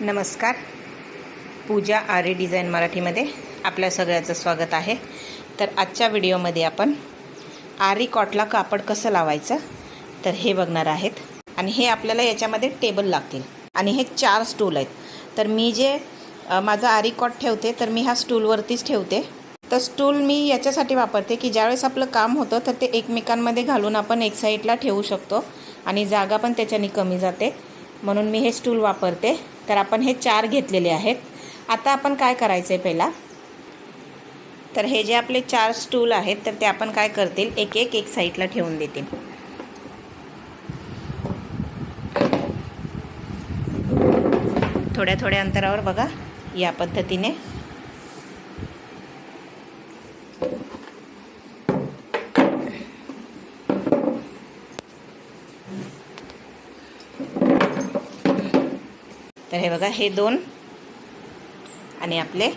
नमस्कार. पूजा आरे डिझाईन मराठीमध्ये आपल्या सगळ्याचं स्वागत आहे. तर आजच्या व्हिडिओमध्ये आपण आरी कॉटला कापड कसं लावायचं? तर हे बघणार आहेत. आणि हे आपल्याला याच्यामध्ये टेबल लागतील. आणि हे चार स्टूल आहेत. तर मी जे माझा आरी कॉट ठेवते तर मी हा स्टूलवरतीच ठेवते. तर स्टूल मी याच्यासाठी वापरते की ज्यावेळेस आपलं काम होतं तर ते एकमेकांमध्ये घालून आपण एक साईडला ठेवू शकतो. आणि जागा पण त्याच्याने कमी जाते. म्हणून मी हे स्टूल वापरते. तर आपण हे चार घेतलेले आहेत. आता आपण काय करायचं आहे पहिला? तर हे जे आपले चार स्टूल आहेत तर ते आपण काय करतील? एक एक एक साईडला ठेवून देतील. थोड्या थोड्या अंतरावर बघा या पद्धतीने. बघा हे दोन आणि आपले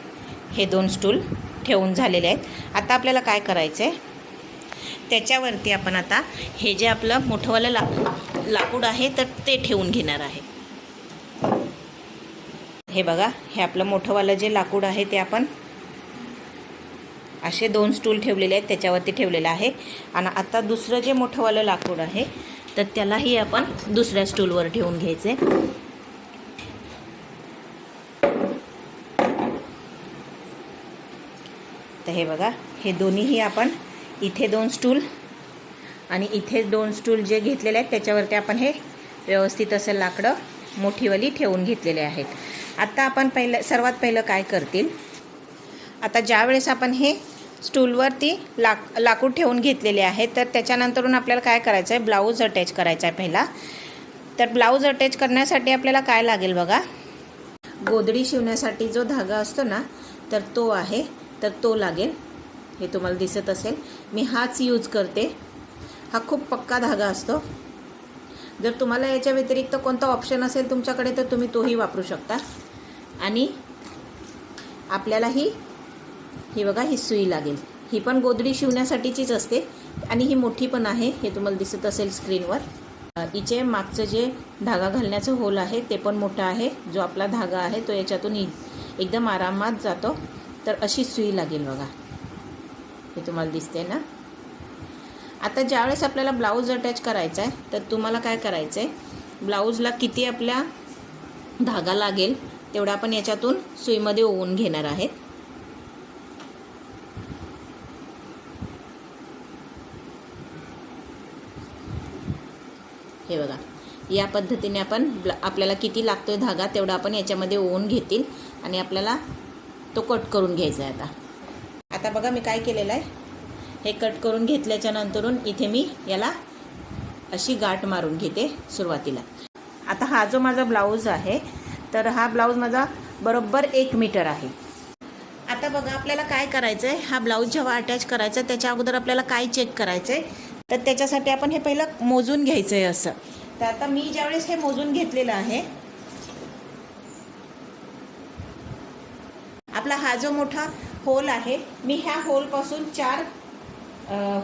हे दोन स्टूल ठेवून झालेले आहेत. आता आपल्याला काय करायचं आहे त्याच्यावरती आपण आता हे जे आपलं मोठंवालं लाकूड लाकूड आहे तर ते ठेवून घेणार आहे. हे बघा हे आपलं मोठंवालं जे लाकूड आहे ते आपण असे दोन स्टूल ठेवलेले आहेत त्याच्यावरती ठेवलेलं आहे. आणि आता दुसरं जे मोठंवालं लाकूड आहे तर त्यालाही आपण दुसऱ्या स्टूलवर ठेवून घ्यायचे आता हे बघा. हे दोन्हीही आपण इथे दोन स्टूल आणि इथे दोन स्टूल जे घेतलेले आहेत त्याच्यावरती आपण हे व्यवस्थित असं लाकडं मोठीवाली ठेवून घेतलेले आहेत. आत्ता आपण पहिलं सर्वात पहिलं काय करतील? आता ज्यावेळेस आपण हे स्टूलवरती लाक लाकूड ठेवून घेतलेले आहे तर त्याच्यानंतरून आपल्याला काय करायचं आहे ब्लाऊज अटॅच करायचा आहे पहिला. तर ब्लाऊज अटॅच करण्यासाठी आपल्याला काय लागेल बघा? गोदडी शिवण्यासाठी जो धागा असतो ना तर तो आहे तर तो लागेल. हे तुम्हाला दिसत असेल. मी हाच यूज करते. हा खूप पक्का धागा असतो. जर तुम्हाला याच्या व्यतिरिक्त कोणता ऑप्शन असेल तुमच्याकडे तर तुम्ही तोही वापरू शकता. आणि आपल्याला ही ही बघा ही सुई लागेल. ही पण गोदडी शिवण्यासाठीचीच असते. आणि ही मोठी पण आहे. हे तुम्हाला दिसत असेल स्क्रीनवर. अ, हिचे मागचं जे धागा घालण्याचं होल आहे ते पण मोठं आहे. जो आपला धागा आहे तो याच्यातून एकदम आरामात जातो. तर अशी सुई लागेल बघा. हे तुम्हाला दिसते ना? आता ज्यावेळेस आपल्याला ब्लाऊज अटॅच करायचा आहे तर तुम्हाला काय करायचं आहे ब्लाऊजला किती आपल्या धागा लागेल तेवढा आपण याच्यातून सुईमध्ये ओवून घेणार आहेत. हे बघा. या पद्धतीने आपण ब्ला आपल्याला किती लागतोय धागा तेवढा आपण याच्यामध्ये ओवून घेतील आणि आपल्याला तो कट करून घ्यायचा आहे आता. आता बघा मी काय केलेलं आहे. हे कट करून घेतल्याच्या नंतरून इथे मी याला अशी गाठ मारून घेते सुरुवातीला. आता हा जो माझा ब्लाऊज आहे तर हा ब्लाऊज माझा बरोबर एक मीटर आहे. आता बघा आपल्याला काय करायचं आहे हा ब्लाऊज जेव्हा अटॅच करायचा त्याच्या अगोदर आपल्याला काय चेक करायचं आहे तर त्याच्यासाठी आपण हे पहिलं मोजून घ्यायचं आहे असं. तर आता मी ज्यावेळेस हे मोजून घेतलेलं आहे आपला हा जो मोठा होल आहे मी ह्या होलपासून चार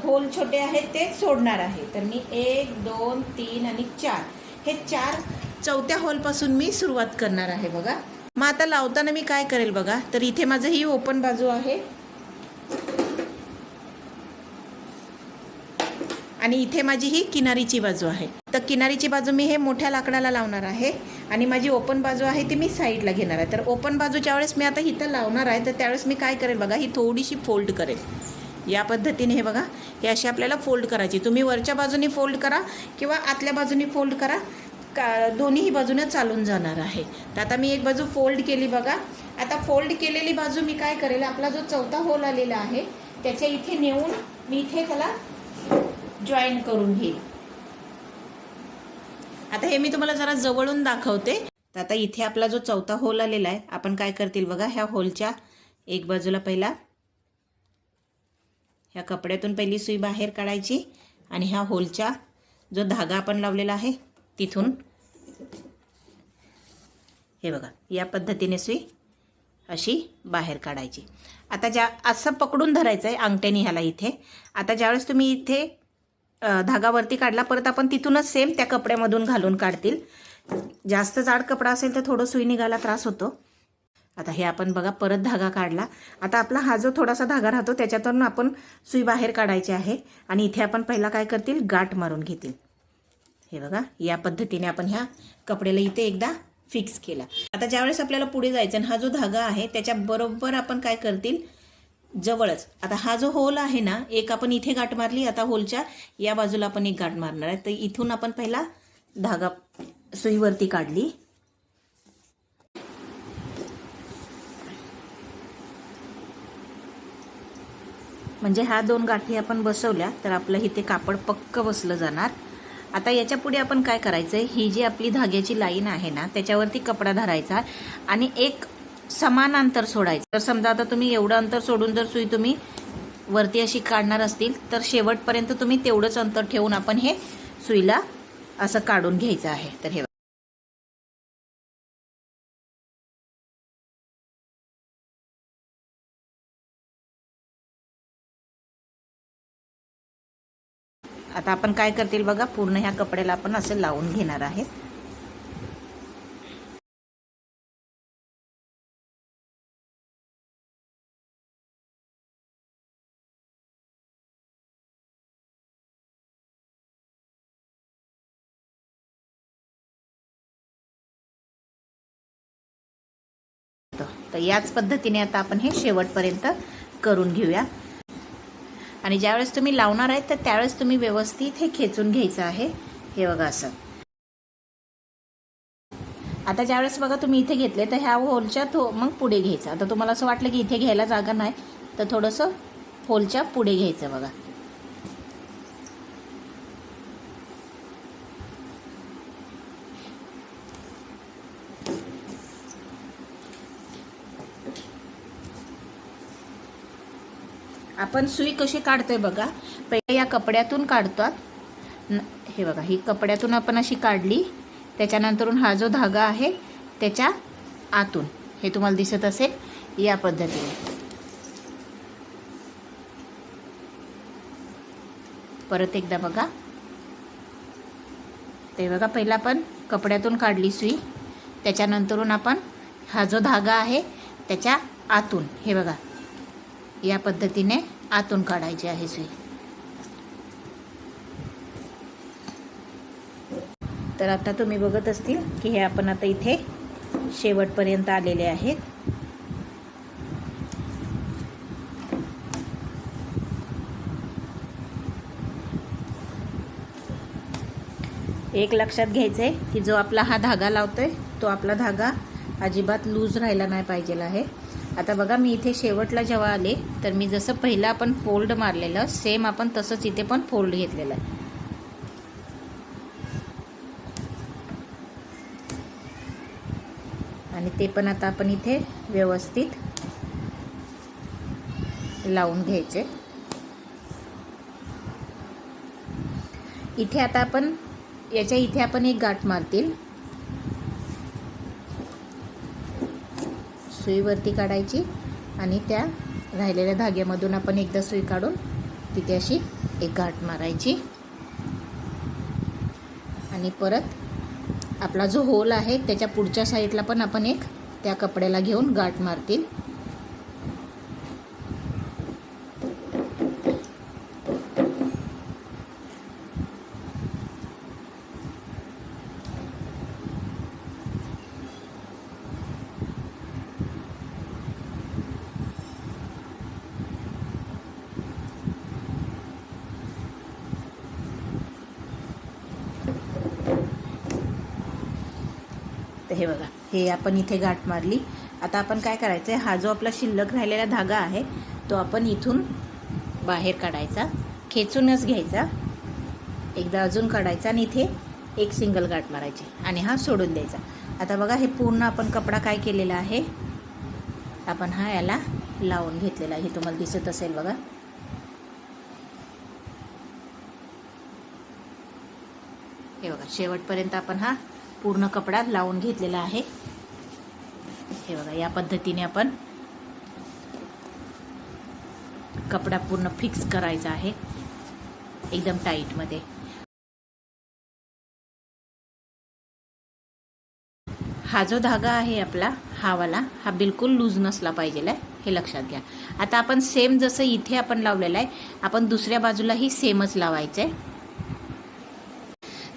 होल छोटे आहेत ते सोडणार आहे. तर मी एक दोन तीन आणि चार. हे चार चौथ्या होलपासून मी सुरुवात करणार आहे बघा. मग आता लावताना मी काय करेल बघा. तर इथे माझं ही ओपन बाजू आहे. आणि इथे माझी ही किनारीची बाजू आहे. तर किनारीची बाजू मी हे मोठ्या लाकडाला लावणार आहे. आणि माझी ओपन बाजू आहे ती मी साईडला घेणार आहे. तर ओपन बाजूच्या वेळेस मी आता इथं लावणार आहे तर त्यावेळेस मी काय करेल बघा ही थोडीशी फोल्ड करेल. या पद्धतीने हे बघा हे अशी आपल्याला फोल्ड करायची. तुम्ही वरच्या बाजूने फोल्ड करा किंवा आतल्या बाजूने फोल्ड करा का दोन्हीही बाजूने चालून जाणार आहे. तर आता मी एक बाजू फोल्ड केली बघा. आता फोल्ड केलेली बाजू मी काय करेल आपला जो चौथा होल आलेला आहे त्याच्या इथे नेऊन मी इथे त्याला जॉईन करून घेईल. आता हे मी तुम्हाला जरा जवळून दाखवते. तर आता इथे आपला जो चौथा होल आलेला आहे आपण काय करतील बघा ह्या होलच्या एक बाजूला पहिला ह्या कपड्यातून पहिली सुई बाहेर काढायची आणि ह्या होलच्या जो धागा आपण लावलेला आहे तिथून हे बघा या पद्धतीने सुई अशी बाहेर काढायची. आता ज्या असं पकडून धरायचं आहे अंगठ्याने ह्याला इथे. आता ज्यावेळेस तुम्ही इथे धागावरती काढला परत आपण तिथूनच सेम त्या कपड्यामधून घालून काढतील. जास्त जाड कपडा असेल तर थोडं सुई निघायला त्रास होतो. आता हे आपण बघा परत धागा काढला. आता आपला हा जो थोडासा धागा राहतो त्याच्यातून आपण सुई बाहेर काढायची आहे आणि इथे आपण पहिला काय करतील? गाठ मारून घेतील. हे बघा या पद्धतीने आपण ह्या कपड्याला इथे एकदा फिक्स केला. आता ज्यावेळेस आपल्याला पुढे जायचं आणि हा जो धागा आहे त्याच्या बरोबर आपण काय करतील? जवळच. आता हा जो होल आहे ना एक आपण इथे गाठ मारली आता होलच्या या बाजूला आपण एक गाठ मारणार आहे. तर इथून आपण पहिला धागा सुईवरती काढली. म्हणजे ह्या दोन गाठी आपण बसवल्या तर आपलं इथे कापड पक्क बसलं जाणार. आता याच्यापुढे आपण काय करायचं आहे ही जी आपली धाग्याची लाईन आहे ना त्याच्यावरती कपडा धरायचा. आणि एक समान अंतर सोडायचं. तर समजा आता तुम्ही एवढं अंतर सोडून जर सुई तुम्ही वरती अशी काढणार असतील तर शेवटपर्यंत तुम्ही तेवढंच अंतर ठेवून आपण हे सुईला असं काढून घ्यायचं आहे. तर हे आता आपण काय करतील बघा पूर्ण ह्या कपड्याला आपण असं लावून घेणार आहे. तर याच पद्धतीने आता आपण हे शेवटपर्यंत करून घेऊया. आणि ज्यावेळेस तुम्ही लावणार आहे तर त्यावेळेस तुम्ही व्यवस्थित हे खेचून घ्यायचं आहे. हे बघा असं. आता ज्यावेळेस बघा तुम्ही इथे घेतले तर ह्या होलच्या थो मग पुढे घ्यायचं. आता तुम्हाला असं वाटलं की इथे घ्यायला जागा नाही तर थोडंसं होलच्या पुढे घ्यायचं बघा. आपण सुई कशी काढतोय बघा. पहिला या कपड्यातून काढतात. न- हे बघा ही कपड्यातून आपण अशी काढली. त्याच्यानंतरून हा जो धागा आहे त्याच्या आतून. हे तुम्हाला दिसत असेल या पद्धतीने. परत एकदा बघा. ते बघा पहिला आपण कपड्यातून काढली सुई. त्याच्यानंतरून आपण हा जो धागा आहे त्याच्या आतून. हे बघा या पद्धतीने आतून काढायची आहे सुई. तर आता तुम्ही बघत असतील की हे आपण आता इथे शेवटपर्यंत आलेले आहेत. एक लक्षात घ्यायचं आहे की जो आपला हा धागा लावतोय तो आपला धागा अजिबात लूज राहिला नाही पाहिजेला आहे. आता बघा मी इथे शेवटला जेव्हा आले तर मी जसं पहिलं आपण फोल्ड मारलेलं सेम आपण तसंच इथे पण फोल्ड घेतलेलं आहे. आणि ते पण आता आपण इथे व्यवस्थित लावून घ्यायचे. इथे आता आपण याच्या इथे आपण एक गाठ मारतील. सुईवरती काढायची आणि त्या राहिलेल्या धाग्यामधून आपण एकदा सुई काढून तिथे अशी एक गाठ मारायची. आणि परत आपला जो होल आहे त्याच्या पुढच्या साईडला पण आपण एक त्या कपड्याला घेऊन गाठ मारतील. हे बघा हे आपण इथे गाठ मारली. आता आपण काय करायचं आहे हा जो आपला शिल्लक राहिलेला धागा आहे तो आपण इथून बाहेर काढायचा खेचूनच घ्यायचा. एकदा अजून काढायचा आणि इथे एक सिंगल गाठ मारायची आणि हा सोडून द्यायचा. आता बघा हे पूर्ण आपण कपडा काय केलेला आहे आपण हा याला लावून घेतलेला आहे. हे तुम्हाला दिसत असेल बघा. हे बघा शेवटपर्यंत आपण हा पूर्ण कपडा लावून घेतलेला आहे. हे बघा या पद्धतीने आपण कपडा पूर्ण फिक्स करायचा आहे. एकदम टाईटमध्ये हा जो धागा आहे आपला हा वाला हा बिलकुल लूज नसला पाहिजे हे लक्षात घ्या. आता आपण सेम जसं इथे आपण लावलेलं आहे आपण दुसऱ्या बाजूलाही सेमच लावायचं आहे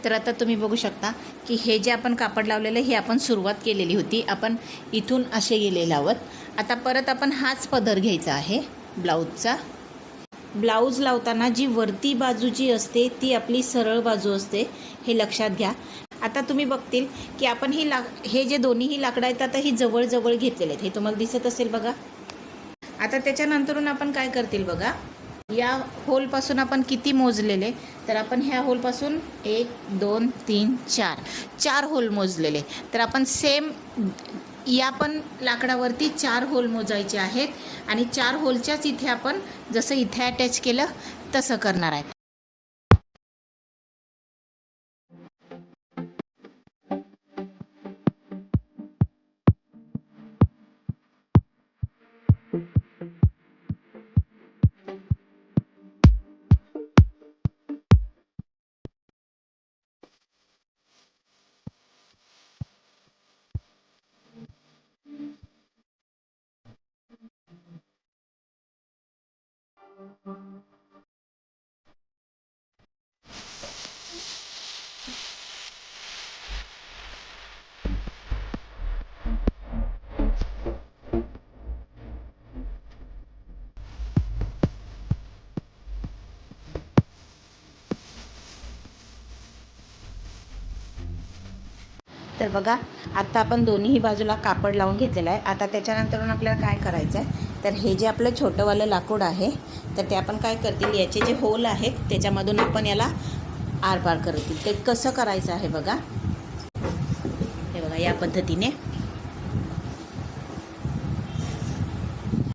तर आता तुम्ही बघू शकता की हे जे आपण कापड लावलेलं ही हे आपण सुरुवात केलेली होती. आपण इथून असे गेले लावत आता परत आपण हाच पदर घ्यायचा आहे ब्लाऊजचा. ब्लाऊज लावताना जी वरती बाजू जी असते ती आपली सरळ बाजू असते हे लक्षात घ्या. आता तुम्ही बघतील की आपण ही ला हे जे दोन्हीही लाकडं आहेत आता ही जवळजवळ घेतलेले आहेत. हे तुम्हाला दिसत असेल बघा. आता त्याच्यानंतरून आपण काय करतील बघा? या होलपासून आपण किती मोजलेले? तर आपण ह्या होलपासून एक दोन तीन चार. चार होल मोजलेले. तर आपण सेम या पण लाकडावरती चार होल मोजायचे आहेत आणि चार होलच्याच इथे आपण जसं इथे अटॅच केलं तसं करणार आहे. तर बघा आत्ता आपण दोन्हीही बाजूला कापड लावून घेतलेलं आहे. आता त्याच्यानंतर आपल्याला काय करायचं आहे तर हे जे आपलं छोटंवालं लाकूड आहे तर ते आपण काय करतील याचे जे होल आहेत त्याच्यामधून आपण याला आरपार करतील. ते कसं करायचं आहे बघा? हे बघा या पद्धतीने.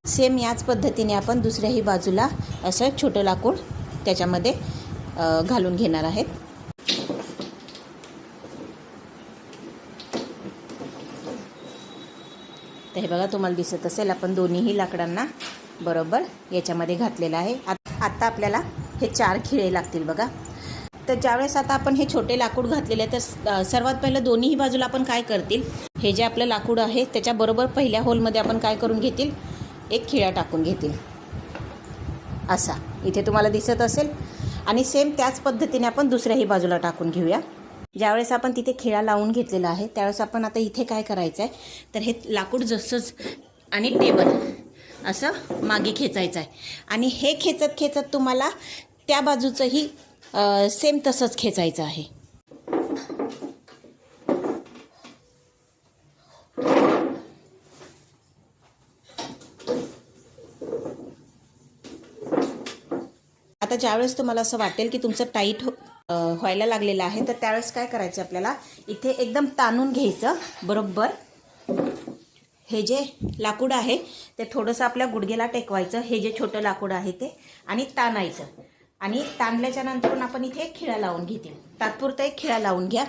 सेम याच पद्धतीने आपण दुसऱ्याही बाजूला असं छोटं लाकूड त्याच्यामध्ये घालून घेणार आहेत. हे बघा तुम्हाला दिसत असेल आपण दोन्हीही लाकडांना बरोबर याच्यामध्ये घातलेलं आहे. आत- आत्ता आपल्याला हे चार खिळे लागतील बघा. तर ज्यावेळेस आता आपण हे छोटे लाकूड घातलेले आहे तर सर्वात पहिलं दोन्हीही बाजूला आपण काय करतील? हे जे आपलं लाकूड आहे त्याच्याबरोबर पहिल्या होलमध्ये आपण काय करून घेतील? एक खिळा टाकून घेतील. असा. इथे तुम्हाला दिसत असेल. आणि सेम त्याच पद्धतीने आपण दुसऱ्याही बाजूला टाकून घेऊया. ज्यावेळेस आपण तिथे खिळा लावून घेतलेला आहे त्यावेळेस आपण आता इथे काय करायचं आहे तर हे लाकूड जसंच आणि टेबल असं मागे खेचायचं आहे आणि हे खेचत खेचत तुम्हाला त्या बाजूचंही सेम तसंच खेचायचं आहे. आता ज्यावेळेस तुम्हाला असं वाटेल की तुमचं टाईट हो व्हायला लागलेलं आहे. तर त्यावेळेस काय करायचं आपल्याला? इथे एकदम ताणून घ्यायचं. बरोबर? हे जे लाकूड आहे ते थोडंसं आपल्या गुडघेला टेकवायचं. हे जे छोटं लाकूड आहे ते. आणि ताणायचं. आणि ताणल्याच्या नंतर आपण इथे खिळा लावून घेतील. तात्पुरता एक खिळा लावून घ्या.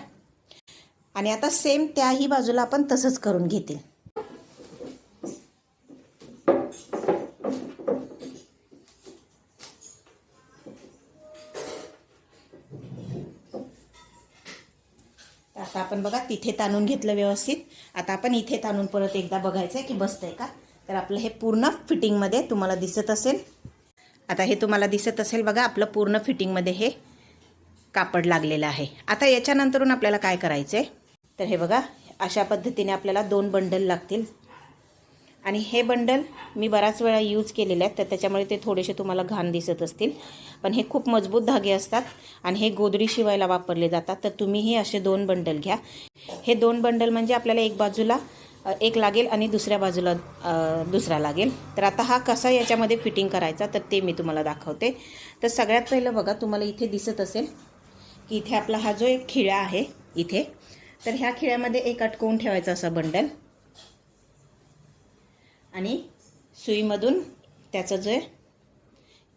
आणि आता सेम त्याही बाजूला आपण तसंच करून घेतील. आता आपण बघा तिथे ताणून घेतलं व्यवस्थित. आता आपण इथे ताणून परत एकदा बघायचं आहे की बसतंय का? तर आपलं हे पूर्ण फिटिंगमध्ये तुम्हाला दिसत असेल. आता हे तुम्हाला दिसत असेल बघा आपलं पूर्ण फिटिंगमध्ये हे कापड लागलेलं आहे. आता याच्यानंतरून आपल्याला काय करायचं आहे तर हे बघा अशा पद्धतीने आपल्याला दोन बंडल लागतील. आणि हे बंडल मी बराच वेळा यूज केलेले आहेत तर त्याच्यामुळे ते थोडेसे तुम्हाला घाण दिसत असतील. पण हे खूप मजबूत धागे असतात आणि हे गोदडी शिवायला वापरले जातात. तर तुम्हीही असे दोन बंडल घ्या. हे दोन बंडल म्हणजे आपल्याला एक बाजूला एक लागेल आणि दुसऱ्या बाजूला दुसरा लागेल. तर आता हा कसा याच्यामध्ये फिटिंग करायचा तर ते मी तुम्हाला दाखवते. तर सगळ्यात पहिलं बघा तुम्हाला इथे दिसत असेल की इथे आपला हा जो एक खिळा आहे इथे. तर ह्या खिळ्यामध्ये एक अटकवून ठेवायचा असा बंडल. आणि सुईमधून त्याचा जो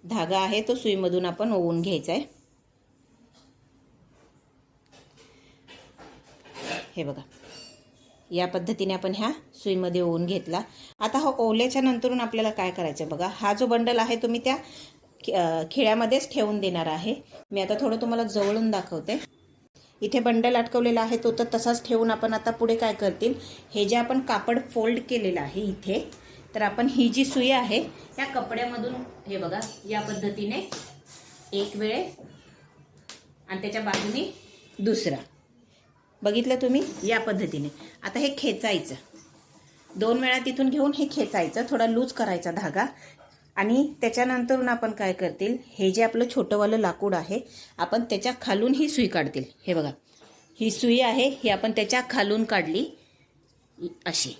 धागा आहे तो सुईमधून आपण ओवून घ्यायचा आहे हे बघा. या पद्धतीने आपण ह्या सुईमध्ये ओवून घेतला. आता हा ओवल्याच्या नंतरून आपल्याला काय करायचं आहे बघा. हा जो बंडल आहे तो मी त्या खि- खिळ्यामध्येच ठेवून देणार आहे. मी आता थोडं तुम्हाला जवळून दाखवते. इथे बंडल अटकवलेला आहे तो तर तसाच ठेवून आपण आता पुढे काय करतील? हे जे आपण कापड फोल्ड केलेलं आहे इथे तर आपण ही जी सुई आहे या कपड्यामधून हे बघा या पद्धतीने एक वेळे आणि त्याच्या बाजूने दुसरा. बघितलं तुम्ही? या पद्धतीने. आता हे खेचायचं. दोन वेळा तिथून घेऊन हे खेचायचं. थोडा लूज करायचा धागा. आणि त्याच्यानंतरून आपण काय करतील? हे जे आपलं छोटंवालं लाकूड आहे आपण त्याच्या खालून ही सुई काढतील. हे बघा. ही सुई आहे ही आपण त्याच्या खालून काढली. अशी.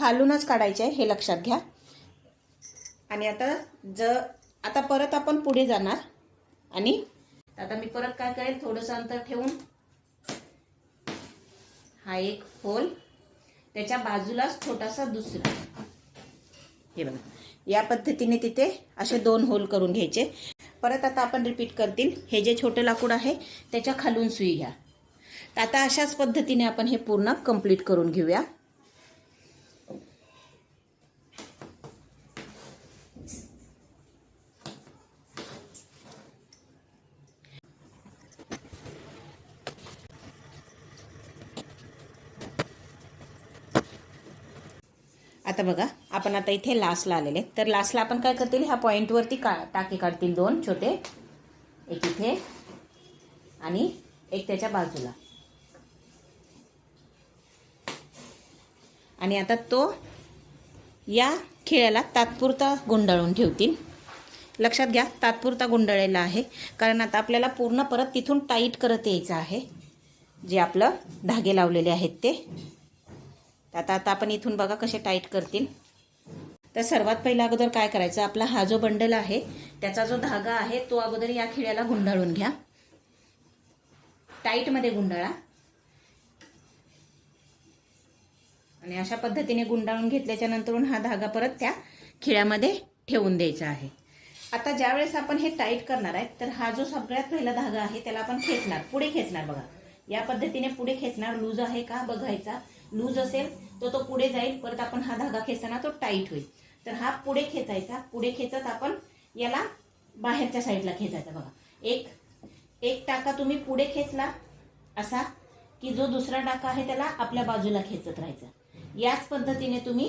खालूनच काढायचे आहे हे लक्षात घ्या. आणि आता ज आता परत आपण पुढे जाणार. आणि आता मी परत काय करेल थोडंसं अंतर ठेवून. हा एक होल त्याच्या बाजूलाच छोटासा दुसरा. हे बघा. या पद्धतीने तिथे असे दोन होल करून घ्यायचे. परत आता आपण रिपीट करतील. हे जे छोटे लाकूड आहे त्याच्या खालून सुई घ्या. तर आता अशाच पद्धतीने आपण हे पूर्ण कंप्लीट करून घेऊया. आता बघा आपण आता इथे लास्टला आलेले. तर लास्टला आपण काय करतील? ह्या पॉईंटवरती का टाके काढतील दोन छोटे. एक इथे आणि एक त्याच्या बाजूला. आणि आता तो या खिळ्याला तात्पुरता गुंडाळून ठेवतील. लक्षात घ्या तात्पुरता गुंडाळलेला आहे. कारण आता आपल्याला पूर्ण परत तिथून टाईट करत यायचं आहे. जे आपलं धागे लावलेले आहेत ते. तर आता आता आपण इथून बघा कसे टाईट करतील. तर सर्वात पहिला अगोदर काय करायचं? आपला हा जो बंडल आहे त्याचा जो धागा आहे तो अगोदर या खिळ्याला गुंडाळून घ्या. टाईटमध्ये गुंडाळा. आणि अशा पद्धतीने गुंडाळून घेतल्याच्या नंतरून हा धागा परत त्या खिळ्यामध्ये ठेवून द्यायचा आहे. आता ज्यावेळेस आपण हे टाईट करणार आहे तर हा जो सगळ्यात पहिला धागा आहे त्याला आपण खेचणार पुढे खेचणार बघा. या पद्धतीने पुढे खेचणार लूज आहे का बघायचा. लूज असेल तर तो पुढे जाईल. परत आपण हा धागा खेचताना तो टाईट होईल. तर हा पुढे खेचायचा. पुढे खेचत आपण याला बाहेरच्या साईडला खेचायचा बघा. एक एक टाका तुम्ही पुढे खेचला असा की जो दुसरा टाका आहे त्याला आपल्या बाजूला खेचत राहायचा. याच पद्धतीने तुम्ही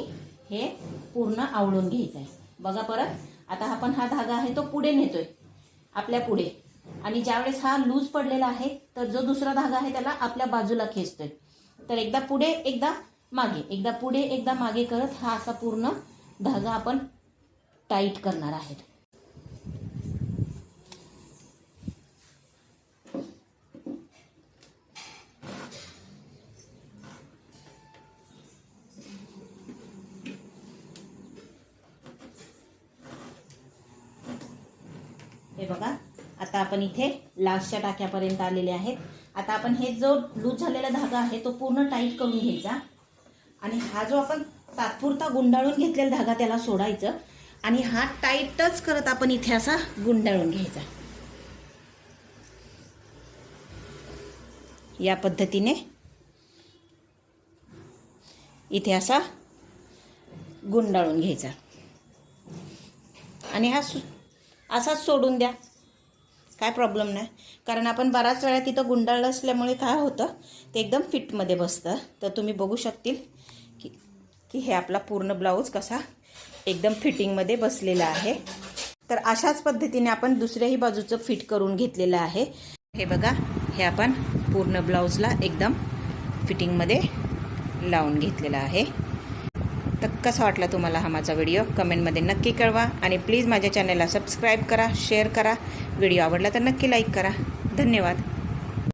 हे पूर्ण आवळून घ्यायचं आहे बघा परत. आता आपण हा धागा आहे तो पुढे नेतोय. आपल्या पुढे. आणि ज्यावेळेस हा लूज पडलेला आहे तर जो दुसरा धागा आहे त्याला आपल्या बाजूला खेचतोय. तर एकदा पुढे एकदा मागे. एकदा पुढे एकदा मागे करत हा असा पूर्ण धागा आपण टाईट करणार आहेत. हे बघा आता आपण इथे लास्टच्या टाक्यापर्यंत आलेले आहेत. आता आपण हे जो लूज झालेला धागा आहे तो पूर्ण टाईट करून घ्यायचा. आणि हा जो आपण तात्पुरता गुंडाळून घेतलेला धागा त्याला सोडायचं. आणि हा टाईटच करत आपण इथे असा गुंडाळून घ्यायचा. या पद्धतीने इथे असा गुंडाळून घ्यायचा. आणि हा सु असाच सोडून द्या. काय प्रॉब्लेम नाही. कारण आपण बराच वेळा तिथं गुंडाळलं असल्यामुळे काय होतं ते एकदम फिटमध्ये बसतं. तर तुम्ही बघू शकतील की की हे आपला पूर्ण ब्लाऊज कसा एकदम फिटिंगमध्ये बसलेला आहे. तर अशाच पद्धतीने आपण दुसऱ्याही बाजूचं फिट करून घेतलेलं आहे. हे बघा हे आपण पूर्ण ब्लाऊजला एकदम फिटिंगमध्ये लावून घेतलेलं आहे. तर कसा वाटला तुम्हाला हा माझा व्हिडिओ कमेंटमध्ये नक्की कळवा. आणि प्लीज माझ्या चॅनलला सबस्क्राईब करा शेअर करा. व्हिडिओ आवडला तर नक्की लाईक करा. धन्यवाद.